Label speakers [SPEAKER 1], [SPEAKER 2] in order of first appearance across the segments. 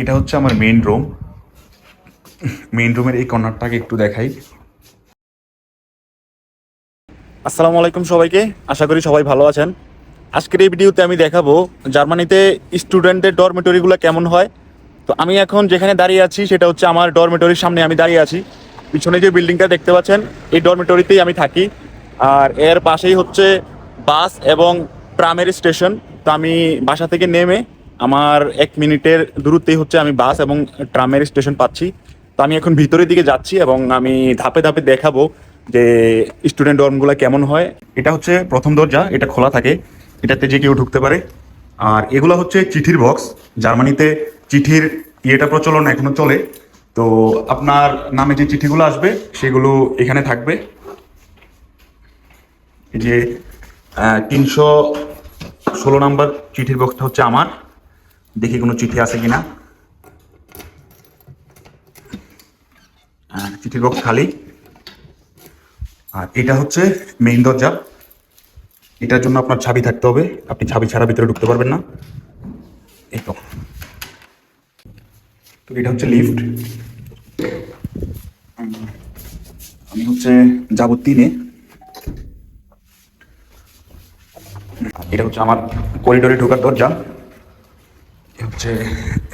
[SPEAKER 1] এটা হচ্ছে আমার মেইন রুম মেইন রুমের এই কর্নারটাকে একটু দেখাই। আসসালামু আলাইকুম সবাইকে। আশা করি সবাই ভালো আছেন। আজকের এই ভিডিওতে আমি দেখাবো জার্মানিতে স্টুডেন্টদের ডরমেটরিগুলো কেমন হয়। তো আমি এখন যেখানে দাঁড়িয়ে আছি, সেটা হচ্ছে আমার ডরমেটরির সামনে আমি দাঁড়িয়ে আছি। পিছনে যে বিল্ডিংটা দেখতে পাচ্ছেন, এই ডরমেটরিতেই আমি থাকি। আর এর পাশেই হচ্ছে বাস এবং ট্রামের স্টেশন তো আমি বাসা থেকে নেমে আমার এক মিনিটের দূরত্বেই হচ্ছে আমি বাস এবং ট্রামের স্টেশন পাচ্ছি। তো আমি এখন ভিতরের দিকে যাচ্ছি এবং আমি ধাপে ধাপে দেখাবো যে স্টুডেন্ট ডর্মগুলো কেমন হয়। এটা হচ্ছে প্রথম দরজা, এটা খোলা থাকে, এটাতে যে কেউ ঢুকতে পারে। আর এগুলো হচ্ছে চিঠির বক্স, জার্মানিতে চিঠির ইয়েটা প্রচলন এখনও চলে। তো আপনার নামে যে চিঠিগুলো আসবে, সেগুলো এখানে থাকবে। যে তিনশো ষোলো নাম্বার চিঠির বক্সটা হচ্ছে আমার। দেখি কোনো চিঠি আছে কিনা। চিঠির বক্স খালি। আর এটা হচ্ছে মেইন দরজা। এটার জন্য আপনার ছাবি থাকতে হবে। আপনি ছাবি ছাড়া ভিতরে ঢুকতে পারবেন না। এই তো। তো এটা হচ্ছে লিফট আমি হচ্ছে যাব তিনে এটা হচ্ছে আমার করিডোরে ঢোকার দরজা। এটা হচ্ছে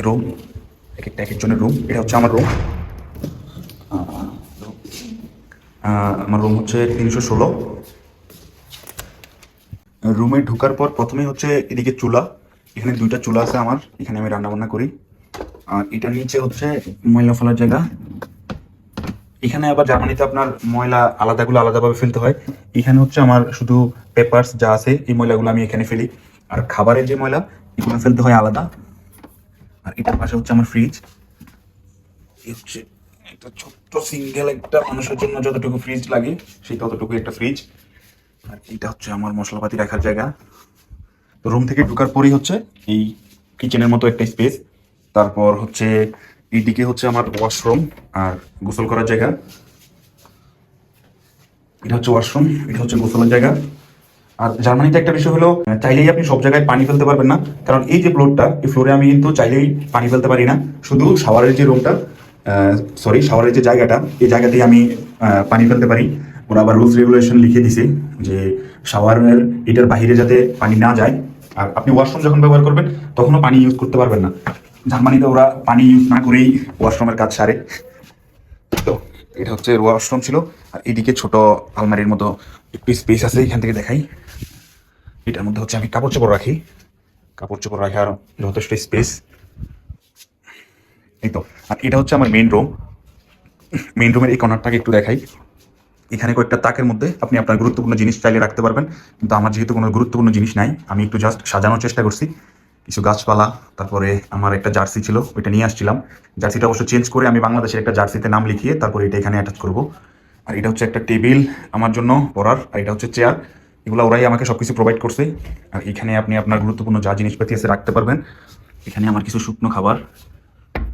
[SPEAKER 1] রুম এক একটা, এক একজনের রুম এটা হচ্ছে আমার রুম আমার রুম হচ্ছে তিনশো ষোলো। রুমে ঢোকার পর প্রথমে হচ্ছে এদিকে চুলা, এখানে দুইটা চুলা আছে আমার, এখানে আমি রান্না বান্না করি। আর এটা নিচে হচ্ছে ময়লা ফেলার জায়গা। এখানে আবার জার্মানিতে আপনার ময়লা আলাদাগুলো আলাদাভাবে ফেলতে হয়। এখানে হচ্ছে আমার শুধু পেপারস যা আছে, এই ময়লাগুলো আমি এখানে ফেলি। আর খাবারের যে ময়লা, এগুলো ফেলতে হয় আলাদা। আর এটার পাশে হচ্ছে আমার ফ্রিজ হচ্ছে একটা ছোট্ট সিঙ্গেল একটা মানুষের জন্য যতটুকু ফ্রিজ লাগে, সেই ততটুকু একটা ফ্রিজ আর এটা হচ্ছে আমার মশলাপাতি রাখার জায়গা। তো রুম থেকে ঢোকার পরই হচ্ছে এই কিচেনের মতো একটা স্পেস তারপর হচ্ছে এইদিকে হচ্ছে আমার ওয়াশরুম আর গোসল করার জায়গা। এটা হচ্ছে ওয়াশরুম এটা হচ্ছে গোসলের জায়গা। আর জার্মানিতে একটা বিষয় হলো চাইলেই আপনি সব জায়গায় পানি ফেলতে পারবেন না। কারণ এই যে ফ্লোরটা এই ফ্লোরে আমি কিন্তু চাইলেই পানি ফেলতে পারি না। শুধু শাওয়ারের যে রুমটা সরি শাওয়ারের যে জায়গাটা, এই জায়গাতেই আমি পানি ফেলতে পারি। ওরা আবার রুলস রেগুলেশন লিখে দিছে যে শাওয়ারের এটার বাইরে যাতে পানি না যায়। আর আপনি ওয়াশরুম যখন ব্যবহার করবেন, তখনও পানি ইউজ করতে পারবেন না। জার্মানিতে ওরা পানি ইউজ না করেই ওয়াশরুমের কাজ সারে। তো, এটা হচ্ছে ওয়াশরুম ছিল। আর এদিকে ছোট আলমারির মতো একটু স্পেস আছে, এখান থেকে দেখাই। এটার মধ্যে হচ্ছে আমি কাপড় চোপড় রাখি। কাপড় চোপড় রাখার যথেষ্ট স্পেস এই তো, আর এটা হচ্ছে আমার মেইন রুম মেইন রুমের এই কর্নারটাকে একটু দেখাই। এখানে কয়েকটা তাকের মধ্যে আপনি আপনার গুরুত্বপূর্ণ জিনিস চাইলে রাখতে পারবেন, কিন্তু আমার যেহেতু কোনো গুরুত্বপূর্ণ জিনিস নাই, আমি একটু জাস্ট সাজানোর চেষ্টা করছি। কিছু গাছপালা, তারপরে আমার একটা জার্সি ছিল, ওইটা নিয়ে আসছিলাম। জার্সিটা অবশ্য চেঞ্জ করে আমি বাংলাদেশের একটা জার্সিতে নাম লিখিয়ে তারপরে এটা এখানে অ্যাটাচ করব। আর এটা হচ্ছে একটা টেবিল আমার জন্য পড়ার আর এটা হচ্ছে চেয়ার এগুলো ওরাই আমাকে সব কিছু প্রোভাইড করছে। আর এখানে আপনি আপনার গুরুত্বপূর্ণ যা জিনিসপাতি আছে রাখতে পারবেন। এখানে আমার কিছু শুকনো খাবার,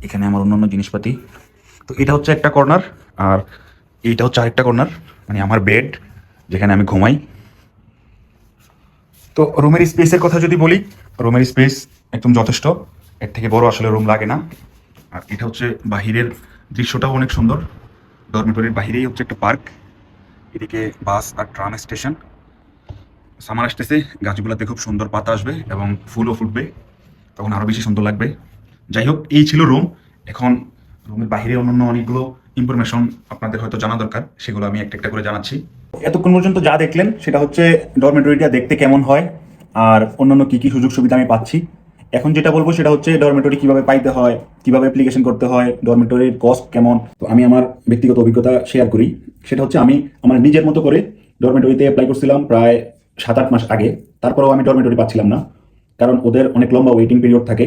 [SPEAKER 1] এখানে আমার অন্যান্য জিনিসপাতি। তো এটা হচ্ছে একটা কর্নার, আর এইটা হচ্ছে আরেকটা কর্নার মানে আমার বেড যেখানে আমি ঘুমাই। তো রুমের স্পেসের কথা যদি বলি, রুমের স্পেস একদম যথেষ্ট। এর থেকে বড় আসলে রুম লাগে না। আর এটা হচ্ছে বাহিরের দৃশ্যটাও অনেক সুন্দর। ডরমেটরির বাহিরেই হচ্ছে একটা পার্ক এদিকে বাস আর ট্রাম স্টেশন সামার আসতেছে, গাছগুলোতে খুব সুন্দর পাতা আসবে এবং ফুলও ফুটবে, তখন আরও বেশি সুন্দর লাগবে। যাই হোক এই ছিল রুম এখন রুমের বাইরে অন্যান্য অনেকগুলো ইনফরমেশন আপনাদের হয়তো জানা দরকার, সেগুলো আমি একটা একটা করে জানাচ্ছি। এতক্ষণ পর্যন্ত যা দেখলেন, সেটা হচ্ছে ডরমেটরিটা দেখতে কেমন হয়, আর অন্যান্য কি কি সুযোগ সুবিধা আমি পাচ্ছি। এখন যেটা বলব, সেটা হচ্ছে ডরমেটরি কীভাবে পাইতে হয়, কীভাবে অ্যাপ্লিকেশন করতে হয় ডরমেটরির কস্ট কেমন। তো আমি আমার ব্যক্তিগত অভিজ্ঞতা শেয়ার করি। সেটা হচ্ছে আমি আমার নিজের মতো করে ডরমেটরিতে অ্যাপ্লাই করছিলাম প্রায় সাত আট মাস আগে। তারপরেও আমি ডরমেটরি পাচ্ছিলাম না, কারণ ওদের অনেক লম্বা ওয়েটিং পিরিয়ড থাকে।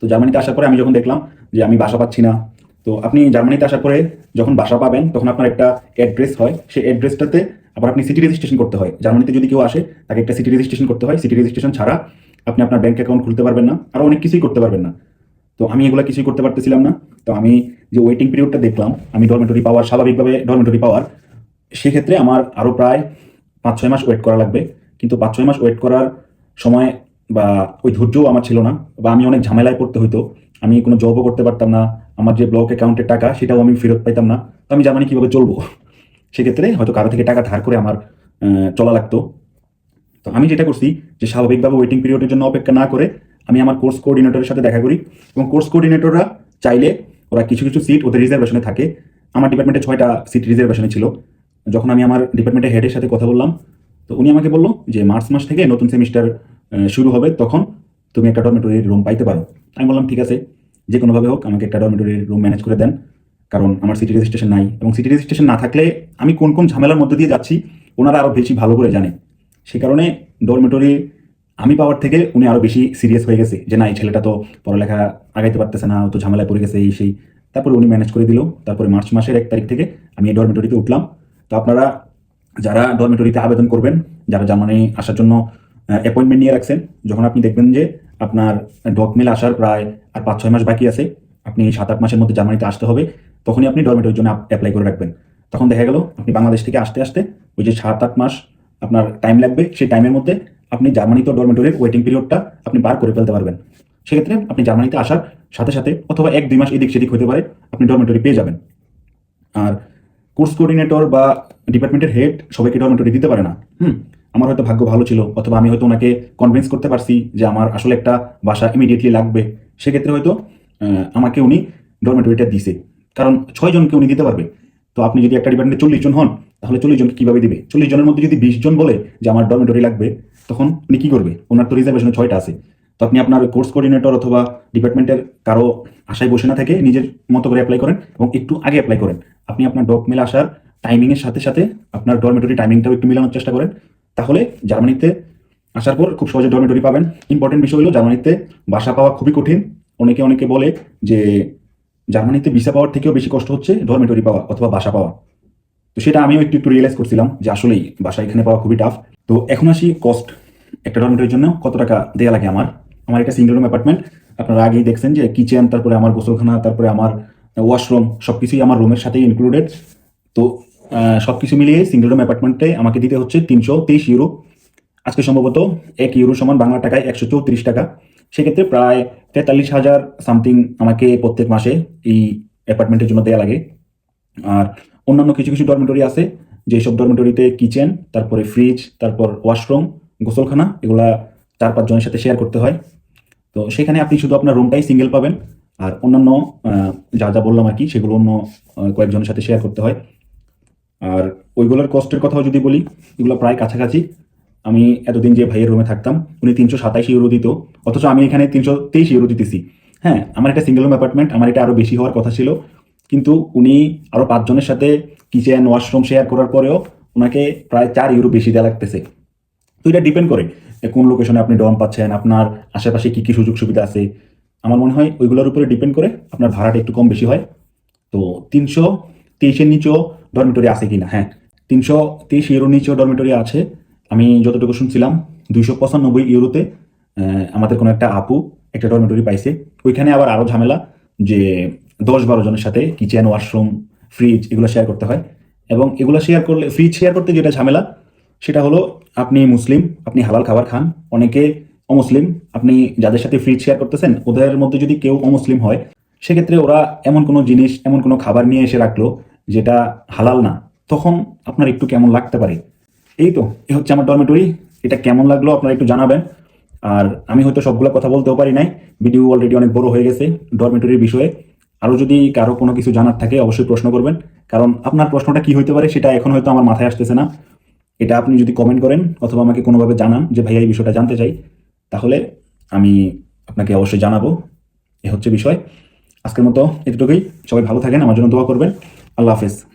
[SPEAKER 1] তো জার্মানিতে আসার পরে আমি যখন দেখলাম যে আমি বাসা পাচ্ছি না, তো আপনি জার্মানিতে আসার পরে যখন বাসা পাবেন, তখন আপনার একটা অ্যাড্রেস হয়। সেই অ্যাড্রেসটাতে আবার আপনি সিটি রেজিস্ট্রেশন করতে হয়। জার্মানিতে যদি কেউ আসে, তাকে একটা সিটি রেজিস্ট্রেশন করতে হয়। সিটি রেজিস্ট্রেশন ছাড়া আপনি আপনার ব্যাঙ্ক অ্যাকাউন্ট খুলতে পারবেন না, আরও অনেক কিছুই করতে পারবেন না। তো আমি এগুলো কিছুই করতে পারতেছিলাম না। তো আমি যে ওয়েটিং পিরিয়ডটা দেখলাম, আমি ডরমেটরি পাওয়ার স্বাভাবিকভাবে ডরমেটরি পাওয়ার সেক্ষেত্রে আমার আরও প্রায় পাঁচ ছয় মাস ওয়েট করা লাগবে। কিন্তু পাঁচ ছয় মাস ওয়েট করার সময় বা ওই ধৈর্যও আমার ছিল না বা আমি অনেক ঝামেলায় পড়তে হইতো। আমি কোনো জবও করতে পারতাম না। আমার যে ব্লক অ্যাকাউন্টের টাকা, সেটাও আমি ফেরত পাইতাম না। তো আমি জার্মানি কীভাবে চলবো। সেক্ষেত্রে হয়তো কারও থেকে টাকা ধার করে আমার চলা লাগতো। তো আমি যেটা করছি যে স্বাভাবিকভাবে ওয়েটিং পিরিয়ডের জন্য অপেক্ষা না করে আমি আমার কোর্স কোঅর্ডিনেটরের সাথে দেখা করি এবং কোর্স কোঅর্ডিনেটররা চাইলে ওরা কিছু কিছু সিট ওদের রিজার্ভেশনে থাকে। আমার ডিপার্টমেন্টে ছয়টা সিট রিজার্ভেশনে ছিল। যখন আমি আমার ডিপার্টমেন্টের হেডের সাথে কথা বললাম, তো উনি আমাকে বলল যে মার্চ মাস থেকে নতুন সেমিস্টার শুরু হবে। তখন তুমি একটা ডরমেটরির রুম পাইতে পারো। আমি বললাম, ঠিক আছে। যে কোনোভাবে হোক, আমাকে একটা ডরমেটরির রুম ম্যানেজ করে দেন। কারণ আমার সিটি রেজিস্ট্রেশন নাই এবং সিটি রেজিস্ট্রেশন না থাকলে আমি কোন কোন ঝামেলার মধ্যে দিয়ে যাচ্ছি, ওনারা আরও বেশি ভালো করে জানে। সে কারণে ডরমেটরি আমি পাওয়ার থেকে উনি আরও বেশি সিরিয়াস হয়ে গেছে যে না, এই ছেলেটা তো পড়ালেখা আগাইতে পারতেছে না তো ঝামেলায় পড়ে গেছে, এই, সেই। তারপরে উনি ম্যানেজ করে দিল। তারপরে মার্চ মাসের এক তারিখ থেকে আমি এই ডরমেটরিতে উঠলাম। তো আপনারা যারা ডরমেটরিতে আবেদন করবেন, যারা জার্মানি আসার জন্য অ্যাপয়েন্টমেন্ট নিয়ে রাখছেন, যখন আপনি দেখবেন যে আপনার ডকমেল আসার প্রায় আর পাঁচ ছয় মাস বাকি আছে, আপনি সাত আট মাসের মধ্যে জার্মানিতে আসতে হবে, তখনই আপনি ডরমেটরির জন্য অ্যাপ্লাই করে রাখবেন। তখন দেখা গেল, আপনি বাংলাদেশ থেকে আসতে আসতে ওই যে সাত আট মাস আপনার টাইম লাগবে, সেই টাইমের মধ্যে আপনি জার্মানিতে ডরমেটরির ওয়েটিং পিরিয়ডটা আপনি বার করে ফেলতে পারবেন। সেক্ষেত্রে আপনি জার্মানিতে আসার সাথে সাথে অথবা এক দুই মাস এদিক সেদিক হতে পারে, আপনি ডরমেটরি পেয়ে যাবেন। আর কোর্স কোঅর্ডিনেটর বা ডিপার্টমেন্টের হেড সবাইকে ডরমেটরি দিতে পারে না। হুম, আমার হয়তো ভাগ্য ভালো ছিল, অথবা আমি হয়তো ওনাকে কনভিন্স করতে পারছি যে আমার আসলে একটা বাসা ইমিডিয়েটলি লাগবে। সেক্ষেত্রে হয়তো আমাকে উনি ডরমেটরিটা দিছে। কারণ ছয় জনকে উনি দিতে পারবে। তো আপনি যদি একটা ডিপার্টমেন্টে চল্লিশ জন হন, তাহলে চল্লিশ জনকে কীভাবে দিবে? চল্লিশ জনের মধ্যে যদি বিশ জন বলে যে আমার ডরমেটরি লাগবে, তখন উনি কী করবে? ওনার তো রিজার্ভেশনে ছয়টা আছে। তো আপনি আপনার কোর্স কোঅর্ডিনেটর অথবা ডিপার্টমেন্টের কারও আশায় বসে না থেকে নিজের মতো করে অ্যাপ্লাই করেন এবং একটু আগে অ্যাপ্লাই করেন। আপনি আপনার ডক মেল আসার টাইমিংয়ের সাথে সাথে আপনার ডরমেটরি টাইমিংটাও একটু মেলানোর চেষ্টা করেন। তাহলে জার্মানিতে আসার পর খুব সহজে ডরমেটরি পাবেন। ইম্পর্টেন্ট বিষয় হলো জার্মানিতে বাসা পাওয়া খুবই কঠিন। অনেকে অনেকে বলে যে জার্মানিতে ভিসা পাওয়ার থেকেও বেশি কষ্ট হচ্ছে ডরমেটরি পাওয়া অথবা বাসা পাওয়া। তো সেটা আমিও একটু একটু রিয়েলাইজ করছিলাম যে আসলেই বাসা এখানে পাওয়া খুবই টাফ তো এখন আসি কস্ট একটা ডরমেটরির জন্য। কত টাকা দেওয়া লাগে আমার? আমার একটা সিঙ্গেল রুম অ্যাপার্টমেন্ট আপনারা আগেই দেখছেন যে কিচেন তারপরে আমার গোসলখানা, তারপরে আমার ওয়াশরুম সব কিছুই আমার রুমের সাথেই ইনক্লুডেড তো সব কিছু মিলিয়ে সিঙ্গল রুম অ্যাপার্টমেন্টে আমাকে দিতে হচ্ছে তিনশো তেইশ ইউরো আজকে সম্ভবত এক ইউরো সমান বাংলা টাকায় একশো চৌত্রিশ টাকা। সেক্ষেত্রে প্রায় তেতাল্লিশ হাজার সামথিং আমাকে প্রত্যেক মাসে এই অ্যাপার্টমেন্টের জন্য দেওয়া লাগে। আর অন্যান্য কিছু কিছু ডরমেটরি আছে, যেসব ডরমেটরিতে কিচেন তারপরে ফ্রিজ তারপর ওয়াশরুম গোসলখানা, এগুলা চার পাঁচজনের সাথে শেয়ার করতে হয়। তো সেখানে আপনি শুধু আপনার রুমটাই সিঙ্গেল পাবেন। আর অন্যান্য যা যা বললাম আর কি, সেগুলো অন্য কয়েকজনের সাথে শেয়ার করতে হয়। আর ওইগুলোর কস্টের কথাও যদি বলি, এগুলো প্রায় কাছাকাছি। আমি এতদিন যে ভাইয়ের রুমে থাকতাম, উনি তিনশো সাতাইশ ইউরো দিত। অথচ আমি এখানে তিনশো তেইশ ইউরো দিতেছি। হ্যাঁ আমার একটা সিঙ্গেল রুম অ্যাপার্টমেন্ট আমার এটা আরও বেশি হওয়ার কথা ছিল। কিন্তু উনি আরও পাঁচজনের সাথে কিচেন ওয়াশরুম শেয়ার করার পরেও ওনাকে প্রায় চার ইউরো বেশি দেওয়া লাগতেছে। তো এটা ডিপেন্ড করে। কোন লোকেশনে আপনি ডম পাচ্ছেন, আপনার আশেপাশে কী কী সুযোগ সুবিধা আছে, আমার মনে হয় ওইগুলোর উপরে ডিপেন্ড করে আপনার ভাড়াটা একটু কম বেশি হয়। তো তিনশো তেইশের নিচেও ডরমেটরি আছে কি না হ্যাঁ তিনশো তেইশ ইউরোর নিচেও ডরমেটরি আছে। আমি যতটুকু শুনছিলাম, দুইশো পঁচানব্বই ইউরোতে আমাদের কোনো একটা আপু একটা ডরমেটরি পাইছে। ওইখানে আবার আরও ঝামেলা যে দশ বারো জনের সাথে কিচেন ওয়াশরুম ফ্রিজ এগুলো শেয়ার করতে হয়। এবং এগুলো শেয়ার করলে ফ্রিজ শেয়ার করতে যেটা ঝামেলা সেটা হলো, আপনি মুসলিম, আপনি হালাল খাবার খান, অনেকে অমুসলিম, আপনি যাদের সাথে ফ্রিজ শেয়ার করতেছেন, ওদের মধ্যে যদি কেউ অমুসলিম হয়, সেক্ষেত্রে ওরা এমন কোনো জিনিস, এমন কোনো খাবার নিয়ে এসে রাখল যেটা হালাল না। তখন আপনার একটু কেমন লাগতে পারে? এই তো, এ হচ্ছে আমার ডরমেটরি এটা কেমন লাগল আপনারা একটু জানাবেন। আর আমি হয়তো সবগুলো কথা বলতেও পারি নাই ভিডিও অলরেডি অনেক বড় হয়ে গেছে ডরমেটরির বিষয়ে। আরও যদি কারও কোনো কিছু জানার থাকে, অবশ্যই প্রশ্ন করবেন, কারণ আপনার প্রশ্নটা কি হইতে পারে সেটা এখন হয়তো আমার মাথায় আসতেছে না। এটা আপনি যদি কমেন্ট করেন অথবা আমাকে কোনোভাবে জানান যে, ভাইয়া, এই বিষয়টা জানতে চাই, তাহলে আমি আপনাকে অবশ্যই জানাব। এ হচ্ছে বিষয়। আজকের মতো এতটুকুই। সবাই ভালো থাকেন। আমার জন্য দোয়া করবেন। আল্লাহ হাফেজ।